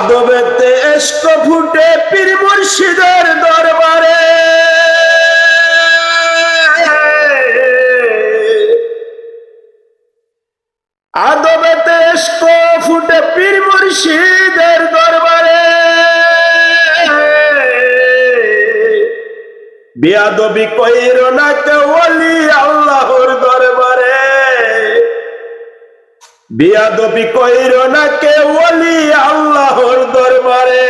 আদবেতে এস্ক ফুটে পীর মুর্শিদের দরবারে। আদবেতে এস্ক ফুটে পীর মুর্শিদের দরবারে। বিয়াদবি কইর না কেউ আল্লাহর দরবারে। বিয়াদবি কইর না কে ওলি আল্লাহর দরবারে।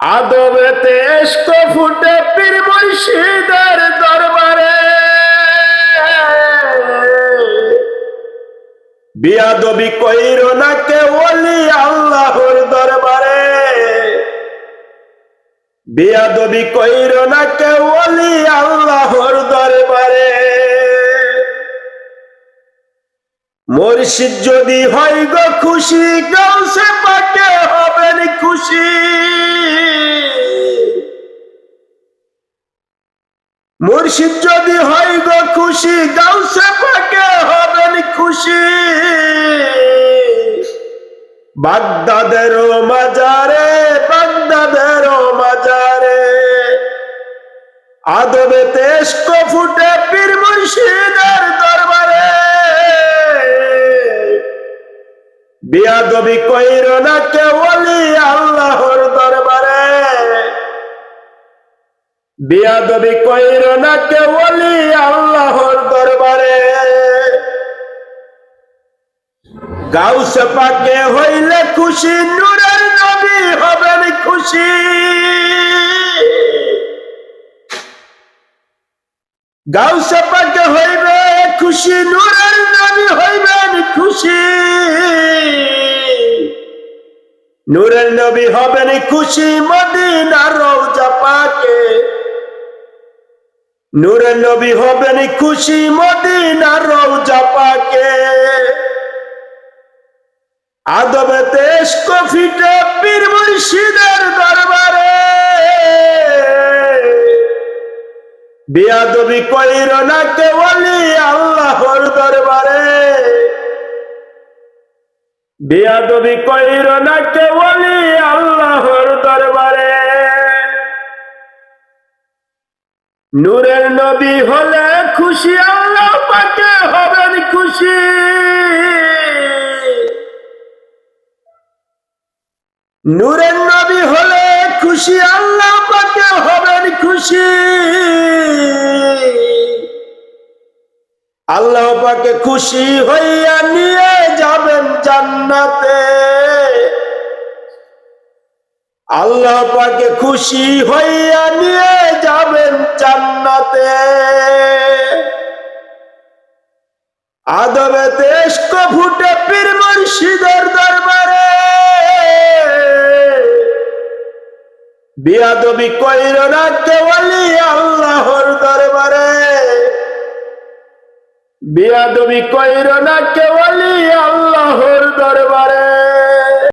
আদবেতে এস্ক ফুটে পীর মুর্শিদের দরবারে। বিয়াদবি কইর না কে ওলি আল্লাহর দরবারে। বিয়াদবি কইর না কে ওলি মুর্শিদ যদি হয় গো খুশি গাউসে পাকে হবেন খুশি। মুর্শিদ যদি হয় গো খুশি গাউসে পাকে হবেন খুশি। বাগদাদের মাজারে বাগদাদের মাজারে। আদবে তেস্ক ফুটে পীর মুর্শিদের বিয়াদবি কইর না কে ওলি আল্লাহর দরবারে। বিয়াদবি কইর না কে ওলি আল্লাহর দরবারে। গাউসে পাকে হইলে খুশি, নূরের নবী হবেন খুশি। গাউসে পাকে হইবে খুশি, নূরের নবী হইবেন খুশি। নূরের নবী হবেন খুশি মদিনার রওজা পাকে। নূরের নবী হবেন খুশি মদিনার রওজা পাকে। আদবে তেজ কফিটা পীর মুর্শিদের দরবারে। বিয়াদবি কইর না কে ওলি আল্লাহর দরবারে। বিয়াদবি কইর না কে ওলি আল্লাহর দরবারে। নূরের নবী হলে খুশি, আল্লাহ পাকে হবেন খুশি। নূরের নবী হলে খুশি, আল্লাহ পাকে হবেন খুশি। আল্লাহ পাকে খুশি হইয়া নিয়ে জান্নাতে। আল্লাহ পাকে খুশি হইয়া নিয়ে যাবেন জান্নাতে। আদবে দেশ ফুটে পীর মুর্শিদের দরবারে। বিয়াদবি কইর না কেবলি আল্লাহর দরবারে। বিয়াদবি কইর না কেবলি আল্লাহর দরবারে।